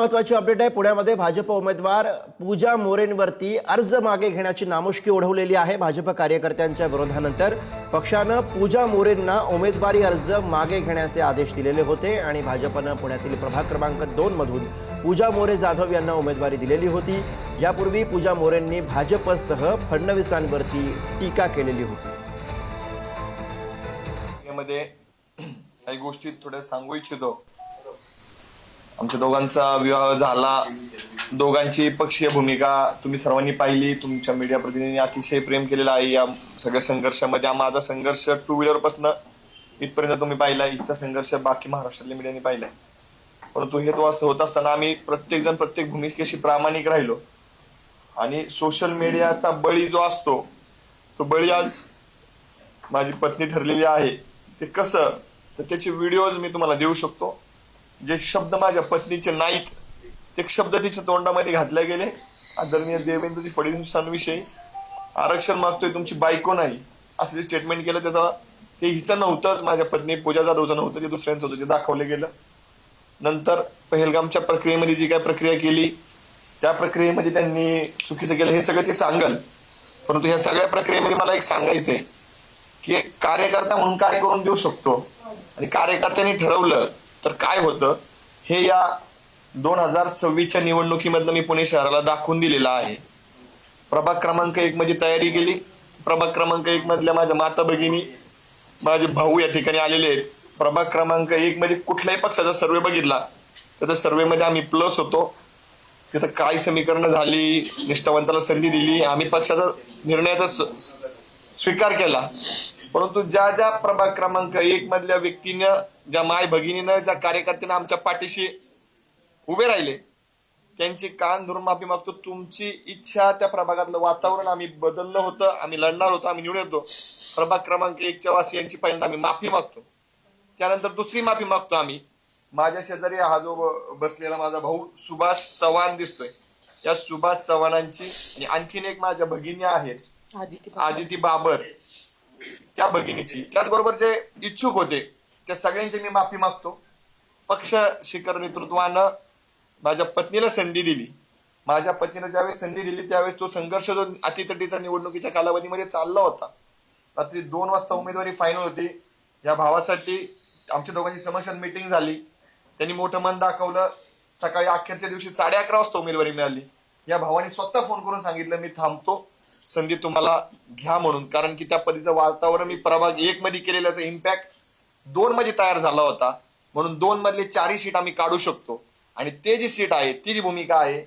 महत्वाची अपडेट आहे. पुण्यामध्ये भाजप उमेदवार पूजा मोरेंवरती अर्ज मागे घेण्याची नामुष्की ओढवलेली आहे. भाजप कार्यकर्त्यांच्या विरोधानंतर पक्षानं पूजा मोरेंना उमेदवारी अर्ज मागे घेण्याचे आदेश दिलेले होते आणि भाजपनं पुण्यातील प्रभाग क्रमांक दोन मधून पूजा मोरे जाधव यांना उमेदवारी दिलेली होती. यापूर्वी पूजा मोरेंनी भाजपसह फडणवीसांवरती टीका केलेली होती. यामध्ये काही गोष्टी थोड्या सांगू इच्छितो. आमच्या दोघांचा विवाह झाला. दोघांची पक्षीय भूमिका तुम्ही सर्वांनी पाहिली. तुमच्या मीडिया प्रतिनिधींनी अतिशय प्रेम केलेला आहे. या सगळ्या संघर्षामध्ये माझा संघर्ष टू व्हीलरपासून इथपर्यंत तुम्ही पाहिला. इथचा संघर्ष बाकी महाराष्ट्रातल्या मीडियाने पाहिलाय परंतु हे तो असं होत असताना आम्ही प्रत्येक जण प्रत्येक भूमिकेशी प्रामाणिक राहिलो. आणि सोशल मीडियाचा बळी जो असतो तो बळी आज माझी पत्नी ठरलेली आहे. ते कसं? तर त्याचे व्हिडिओज मी तुम्हाला देऊ शकतो. जे शब्द माझ्या पत्नीचे नाहीत ते शब्द तिच्या तोंडामध्ये घातले गेले. आदरणीय देवेंद्रजी फडणवीसांविषयी आरक्षण मागतोय तुमची बायको नाही असं जे स्टेटमेंट केलं त्याचा ते हिचं नव्हतंच माझ्या पत्नी पूजा जाधवचं नव्हतं ते दुसऱ्यांचं होतं ते दाखवलं गेलं. नंतर पहलगामच्या प्रक्रियेमध्ये जी काय प्रक्रिया केली त्या प्रक्रियेमध्ये त्यांनी चुकीचं केलं हे सगळं ते सांगल. परंतु ह्या सगळ्या प्रक्रियेमध्ये मला एक सांगायचंय की कार्यकर्ता म्हणून काय करून देऊ शकतो? आणि कार्यकर्त्यांनी ठरवलं तर काय होतं? हे या दोन हजार सव्वीसच्या निवडणुकीमधनं मी पुणे शहराला दाखवून दिलेलं आहे. प्रभाग क्रमांक एक मध्ये तयारी केली. प्रभाग क्रमांक एक मधल्या माझ्या माता भगिनी माझे भाऊ या ठिकाणी आलेले आहेत. प्रभाग क्रमांक एक मध्ये कुठल्याही पक्षाचा सर्वे बघितला तर त्या सर्वेमध्ये आम्ही प्लस होतो. तिथं काय समीकरणं झाली निष्ठावंताला संधी दिली आम्ही पक्षाचा निर्णयाचा स- स्वीकार केला. परंतु ज्या ज्या प्रभाग क्रमांक एक मधल्या व्यक्तीनं ज्या माय भगिनीनं ज्या कार्यकर्त्यांना आमच्या पाठीशी उभे राहिले त्यांची कान धरून माफी मागतो. तुमची इच्छा त्या प्रभागातलं वातावरण आम्ही बदललं होतं आम्ही लढणार होतो आम्ही निवडून येतो. प्रभाग क्रमांक एकच्या वासियांची पहिल्यांदा आम्ही माफी मागतो. त्यानंतर दुसरी माफी मागतो आम्ही. माझ्या शेजारी हा जो बसलेला माझा भाऊ सुभाष चव्हाण दिसतोय. या सुभाष चव्हाणांची आणि आणखीन एक माझ्या भगिनी आहेत. आदिती बाबर. त्या भगिनीची. त्याचबरोबर जे इच्छुक होते त्या सगळ्यांची मी माफी मागतो. पक्ष शिखर नेतृत्वानं माझ्या पत्नीला संधी दिली. माझ्या पत्नीनं ज्यावेळेस संधी दिली त्यावेळेस तो संघर्ष जो अतितटीचा निवडणुकीच्या कालावधीमध्ये चालला होता. रात्री दोन वाजता उमेदवारी फायनल होती. या भावासाठी आमच्या दोघांची समक्षात मिटिंग झाली. त्यांनी मोठं मन दाखवलं. सकाळी अखेरच्या दिवशी साडे अकरा वाजता उमेदवारी मिळाली. या भावाने स्वतः फोन करून सांगितलं मी थांबतो. संधी तुम्हाला घ्या म्हणून. कारण की त्या पदीचं वातावरण मी प्रभाग एक मध्ये केलेल्याचा इम्पॅक्ट दोन मध्ये तयार झाला होता. म्हणून दोन मधले चारही सीट आम्ही काढू शकतो. आणि ते जी सीट आहे ती जी भूमिका आहे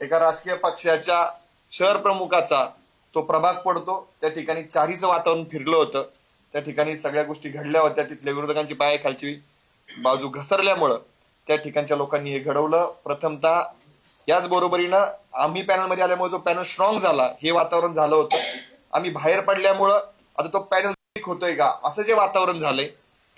एका राजकीय पक्षाच्या शहर प्रमुखाचा तो प्रभाग पडतो. त्या ठिकाणी चारीचं वातावरण फिरलं होतं. त्या ठिकाणी सगळ्या गोष्टी घडल्या होत्या. तिथल्या विरोधकांची पायाखालची बाजू घसरल्यामुळं त्या ठिकाणच्या लोकांनी हे घडवलं. प्रथमतः याचबरोबरीनं आम्ही पॅनलमध्ये आल्यामुळे जो पॅनल स्ट्रॉंग झाला हे वातावरण झालं होतं. आम्ही बाहेर पडल्यामुळं आता तो पॅनल होतोय का? असं जे वातावरण झालंय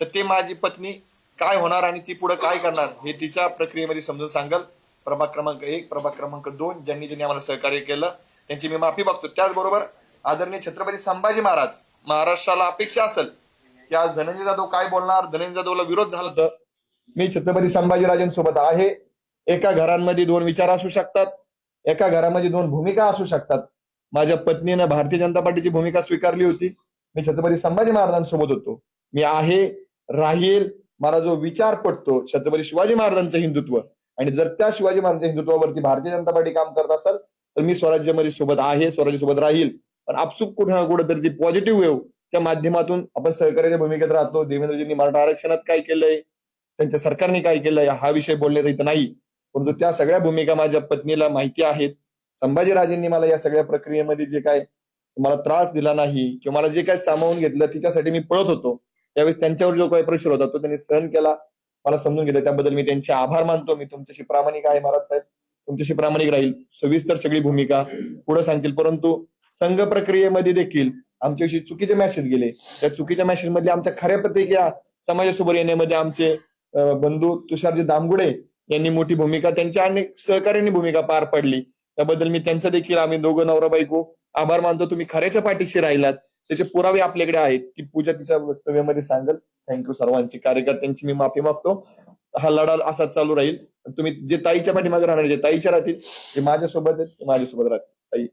तर ते माझी पत्नी काय होणार आणि ती पुढे काय करणार हे तिच्या प्रक्रियेमध्ये समजून सांगल. प्रभाग क्रमांक एक प्रभाग क्रमांक दोन ज्यांनी ज्यांनी आम्हाला सहकार्य केलं त्यांची मी माफी मागतो. त्याचबरोबर आदरणीय छत्रपती संभाजी महाराज महाराष्ट्राला अपेक्षा असेल की आज धनंजय जाधव काय बोलणार? धनंजय जाधवला विरोध झाला तर मी छत्रपती संभाजीराजांसोबत आहे. एका घरांमध्ये दोन विचार असू शकतात एका घरामध्ये दोन भूमिका असू शकतात. माझ्या पत्नीनं भारतीय जनता पार्टीची भूमिका स्वीकारली होती. मी छत्रपती संभाजी महाराजांसोबत होतो. मी आहे राहील मला जो विचार पडतो छत्रपती शिवाजी महाराजांचं हिंदुत्व. आणि जर त्या शिवाजी महाराजांच्या हिंदुत्वावरती भारतीय जनता पार्टी काम करत असेल तर मी स्वराज्यामध्ये सोबत आहे स्वराज्य सोबत राहील. पण आपसूक कुठं ना कुठं ती पॉझिटिव्ह वेव च्या माध्यमातून आपण सहकार्याच्या भूमिकेत राहतो. देवेंद्रजींनी मराठा आरक्षणात काय केलंय? त्यांच्या सरकारने काय केलंय? हा विषय बोलण्याचा इथं नाही. परंतु त्या सगळ्या भूमिका माझ्या पत्नीला माहिती आहेत. संभाजीराजेंनी मला या सगळ्या प्रक्रियेमध्ये जे काय मला त्रास दिला नाही किंवा मला जे काय सामावून घेतलं तिच्यासाठी मी पळत होतो त्यावेळेस त्यांच्यावर जो काही प्रेशर होता तो त्यांनी सहन केला. मला समजून घेतलं त्याबद्दल मी त्यांचे आभार मानतो. मी तुमच्याशी प्रामाणिक आहे महाराज साहेब. तुमच्याशी प्रामाणिक राहील. सविस्तर सगळी भूमिका पुढे सांगतील. परंतु संघ प्रक्रियेमध्ये देखील आमच्याविषयी चुकीचे मेसेज गेले. त्या चुकीच्या मेसेजमध्ये आमच्या खऱ्या प्रतिक्रिया समाजासमोर येण्यामध्ये आमचे बंधू तुषारजी दामगुडे यांनी मोठी भूमिका त्यांच्या अनेक सहकार्यांनी भूमिका पार पडली. त्याबद्दल मी त्यांचं देखील आम्ही दोघं नवरा बायको आभार मानतो. तुम्ही खऱ्याच्या पाठीशी राहिलात. त्याचे पुरावे आपल्याकडे आहेत. ती पूजा तिच्या वक्तव्यामध्ये सांगेल. थँक्यू सर्वांची. कार्यकर्त्यांची मी माफी मागतो. हा लढा असाच चालू राहील. तुम्ही जे ताईच्या पाठीमागे राहणार जे ताईच्या राहतील जे माझ्यासोबत आहेत ते माझ्यासोबत राहतील. ताई.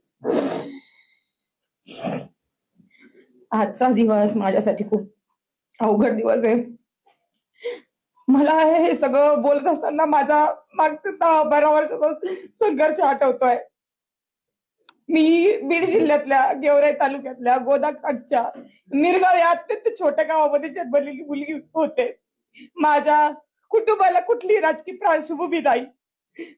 आजचा दिवस माझ्यासाठी खूप अवघड दिवस आहे. मला हे सगळं बोलत असताना माझा मागचा बारा वर्षाचा संघर्ष आठवतोय. मी बीड जिल्ह्यातल्या गेवराई तालुक्यातल्या गोदाकाठच्या मिरगाव या अत्यंत छोट्या गावामध्ये जन्मलेली मुलगी होते. माझ्या कुटुंबाला कुठली राजकीय पार्श्वभूमी नाही.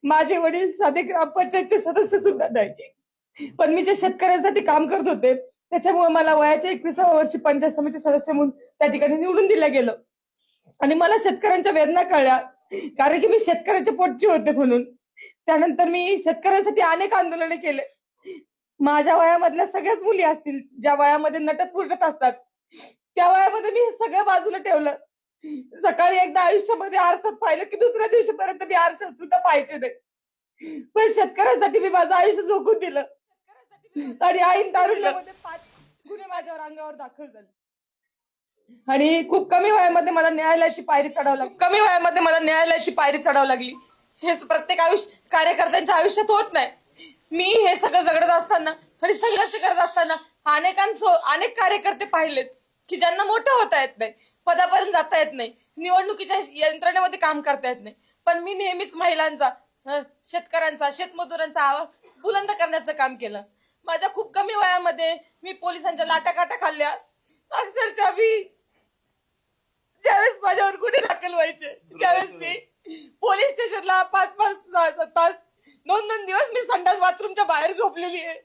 माझे वडील साधे ग्रामपंचायतचे सदस्य सुद्धा नाही. पण मी जे शेतकऱ्यांसाठी काम करत होते त्याच्यामुळे मला वयाच्या एकविसाव्या वर्षी पंचायत समिती सदस्य म्हणून त्या ठिकाणी निवडून दिलं गेलं. आणि मला शेतकऱ्यांच्या वेदना कळल्या. कारण की मी शेतकऱ्याच्या पोटची होते म्हणून. त्यानंतर मी शेतकऱ्यांसाठी अनेक आंदोलने केले. माझ्या वयामधल्या सगळ्याच मुली असतील ज्या वयामध्ये नटत फुटत असतात त्या वयामध्ये मी सगळं बाजूला ठेवलं. सकाळी एकदा आयुष्यामध्ये आरशात पाहिलं की दुसऱ्या दिवशीपर्यंत मी आरशात सुद्धा पाहायचे नाही. पण शेतकऱ्यांसाठी मी माझं आयुष्य झोकून दिलं. आणि आईन तारुण्यामध्ये पाच गुन्हे माझ्यावर अंगावर दाखल झाले. आणि खूप कमी वयामध्ये मला न्यायालयाची पायरी चढावं लागली. कमी वयामध्ये मला न्यायालयाची पायरी चढावं लागली. हे प्रत्येक आयुष्य कार्यकर्त्यांच्या आयुष्यात होत नाही. मी हे सगळं जगडत असताना आणि संघर्ष करत असताना अनेकांचो अनेक कार्यकर्ते पाहिलेत की ज्यांना मोठं होता येत नाही पदापर्यंत जाता येत नाही निवडणुकीच्या यंत्रणेमध्ये काम करता येत नाही. पण मी नेहमीच महिलांचा शेतकऱ्यांचा शेतमजुरांचा आवाज बुलंद करण्याचं काम केलं. माझ्या खूप कमी वयामध्ये मी पोलिसांच्या लाटाकाटा खाल्ल्या. अक्षरशः मी ज्यावेळेस माझ्यावर गुन्हे दाखल व्हायचे त्यावेळेस मी पोलीस स्टेशनला पाच पाच तास दोन दोन दिवस मी संडास बाथरूमच्या बाहेर झोपलेली आहे.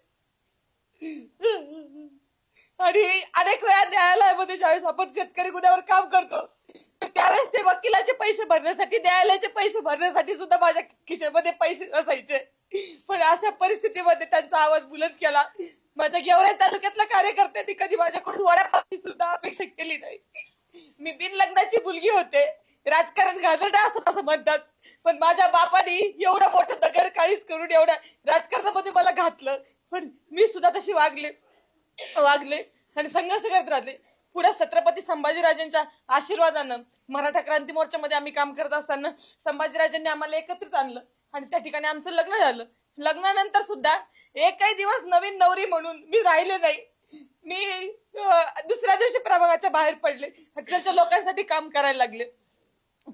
आणि अनेक वेळा न्यायालयामध्ये ज्यावेळेस आपण शेतकरी गुन्ह्यावर काम करतो तर त्यावेळेस ते वकिलाचे पैसे भरण्यासाठी न्यायालयाचे पैसे भरण्यासाठी सुद्धा माझ्या खिशेमध्ये पैसे असायचे पण अशा परिस्थितीमध्ये त्यांचा आवाज बुलंद केला. माझ्या गेवराई तालुक्यातला कार्यकर्त्यांनी कधी माझ्याकडून वड्यापावची सुद्धा अपेक्षा केली नाही. मी बिन लग्नाची मुलगी होते. राजकारण घालणं असत असं म्हणतात. पण माझ्या बापाने एवढं मोठं दगड काळीच करून एवढ्या राजकारणामध्ये मला घातलं. पण मी सुद्धा तशी वागले वागले आणि संघर्ष करत राहते. पुढे छत्रपती संभाजीराजांच्या आशीर्वादानं मराठा क्रांती मोर्चामध्ये आम्ही काम करत असताना संभाजीराजांनी आम्हाला एकत्रित आणलं आणि त्या ठिकाणी आमचं लग्न झालं. लग्नानंतर सुद्धा एकही दिवस नवीन नवरी म्हणून मी राहिले नाही. मी अं, दुसऱ्या दिवशी प्रभागाच्या बाहेर पडले. आणि लोकांसाठी काम करायला लागले.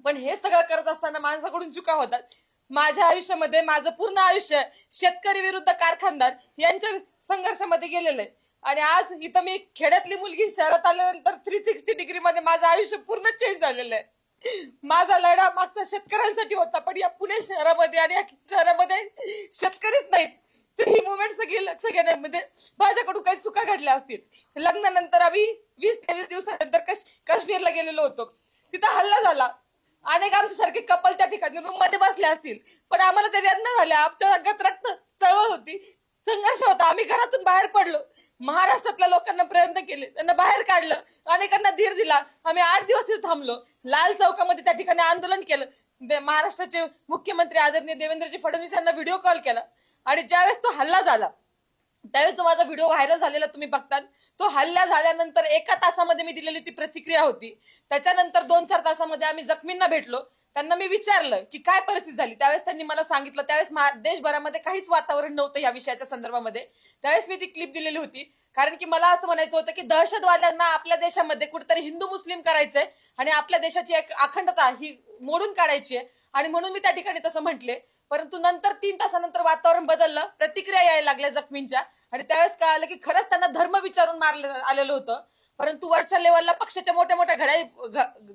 पण हे सगळं करत असताना माणसाकडून चुका होतात. माझ्या आयुष्यामध्ये माझं पूर्ण आयुष्य शेतकरी विरुद्ध कारखानदार यांच्या संघर्षामध्ये गेलेलं आहे. आणि आज इथं मी खेड्यातली मुलगी शहरात आल्यानंतर थ्री सिक्स्टी डिग्री मध्ये माझं आयुष्य पूर्ण चेंज झालेलं आहे. माझा लढा मागचा शेतकऱ्यांसाठी होता पण या पुणे शहरामध्ये आणि या शहरामध्ये शेतकरीच नाहीत. तर ही मुवमेंट सगळी लक्ष घेण्यामध्ये माझ्याकडून काही चुका घडल्या असतील. लग्नानंतर आम्ही वीस तेवीस दिवसानंतर कश काश्मीरला गेलेलो होतो. तिथं हल्ला झाला. अनेक आमच्यासारखे कपल त्या ठिकाणी रूममध्ये बसले असतील. पण आम्हाला ते वेदना झाल्या. आमच्या अंगात रक्त चळवळ होती. संघर्ष होता. आम्ही घरातून बाहेर पडलो. महाराष्ट्रातल्या लोकांना प्रयत्न केले. त्यांना बाहेर काढलं. अनेकांना धीर दिला. आम्ही आठ दिवस तिथे थांबलो. लाल चौकामध्ये त्या ठिकाणी आंदोलन केलं. महाराष्ट्राचे मुख्यमंत्री आदरणीय देवेंद्रजी फडणवीस यांना व्हिडिओ कॉल केला. आणि ज्यावेळेस तो हल्ला झाला त्यावेळेस जो माझा व्हिडिओ व्हायरल झालेला तुम्ही बघतात तो हल्ला झाल्यानंतर एका तासामध्ये मी दिलेली ती प्रतिक्रिया होती. त्याच्यानंतर दोन चार तासामध्ये आम्ही जखमींना भेटलो. त्यांना मी विचारलं की काय परिस्थिती झाली? त्यावेळेस त्यांनी मला सांगितलं त्यावेळेस देशभरामध्ये काहीच वातावरण नव्हतं या विषयाच्या संदर्भामध्ये. त्यावेळेस मी ती क्लिप दिलेली होती. कारण की मला असं म्हणायचं होतं की दहशतवाद्यांना आपल्या देशामध्ये कुठेतरी हिंदू मुस्लिम करायचंय आणि आपल्या देशाची एक अखंडता ही मोडून काढायची आहे आणि म्हणून मी त्या ठिकाणी तसं म्हटले. परंतु नंतर तीन तासानंतर वातावरण बदललं प्रतिक्रिया यायला लागल्या जखमींच्या. आणि त्यावेळेस कळालं की खरंच त्यांना धर्म विचारून मारलं आलेलं होतं. परंतु वरच्या लेवलला पक्षाच्या मोठ्या मोठ्या घडाई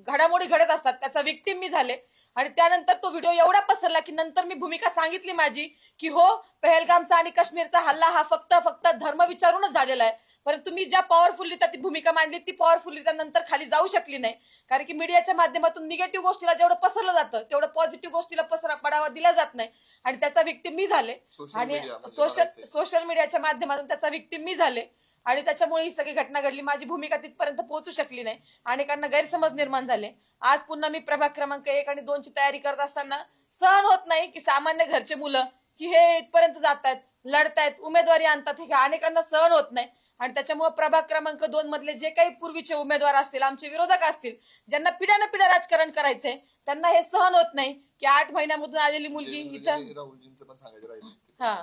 घडामोडी घडत असतात. त्याचा विक्टीम मी झाले. आणि त्यानंतर तो व्हिडिओ एवढा पसरला की नंतर मी भूमिका सांगितली माझी की हो पहलगामचा आणि काश्मीरचा हल्ला हा फक्त फक्त धर्म विचारूनच झालेला आहे. परंतु मी ज्या पॉवरफुली ती भूमिका मांडली ती पॉवरफुली नंतर खाली जाऊ शकली नाही. कारण की मीडियाच्या माध्यमातून निगेटिव्ह गोष्टीला जेवढं पसरलं जातं तेवढं पॉझिटिव्ह गोष्टीला पसरा पडावा दिला जात नाही. आणि त्याचा विक्टीम मी झाले. आणि सोशल. सोशल मीडियाच्या माध्यमातून त्याचा विक्टीम मी झाले. आणि त्याच्यामुळे ही सगळी घटना घडली. माझी भूमिका तिथपर्यंत पोहोचू शकली नाही. अनेकांना गैरसमज निर्माण झाले. आज पुन्हा मी प्रभाग क्रमांक एक आणि दोनची तयारी करत असताना सहन होत नाही की सामान्य घरचे मुलं की हे इथपर्यंत जात आहेत लढतायत उमेदवारी आणतात हे अनेकांना सहन होत नाही. आणि त्याच्यामुळे प्रभाग क्रमांक दोन मधले जे काही पूर्वीचे उमेदवार असतील आमचे विरोधक असतील ज्यांना पिढ्यानं पिढ्या राजकारण करायचंय त्यांना हे सहन होत नाही की आठ महिन्यामधून आलेली मुलगी इथं राहुलजींचं पण सांगायचं राहिलं. हा.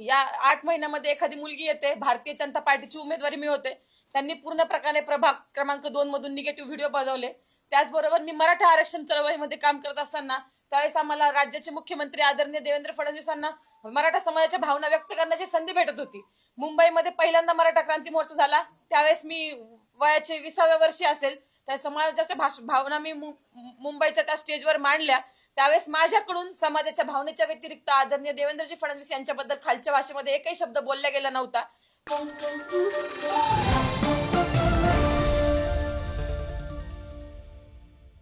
या आठ महिन्यामध्ये एखादी मुलगी येते भारतीय जनता पार्टीची उमेदवारी मिळवते. त्यांनी पूर्ण प्रकारे प्रभाग क्रमांक दोन मधून निगेटिव्ह व्हिडिओ बजावले. त्याचबरोबर मी मराठा आरक्षण चळवळीमध्ये काम करत असताना त्यावेळेस आम्हाला राज्याचे मुख्यमंत्री आदरणीय देवेंद्र फडणवीसांना मराठा समाजाच्या भावना व्यक्त करण्याची संधी भेटत होती. मुंबईमध्ये पहिल्यांदा मराठा क्रांती मोर्चा झाला. त्यावेळेस मी वयाचे विसाव्या वर्षी असेल. त्या समाजाच्या भाष- भावना मी मुंबईच्या त्या स्टेजवर मांडल्या त्यावेळेस माझ्याकडून समाजाच्या भावनेच्या व्यतिरिक्त आदरणीय देवेंद्रजी फडणवीस यांच्याबद्दल खालच्या भाषेमध्ये एकही शब्द बोलला गेला नव्हता.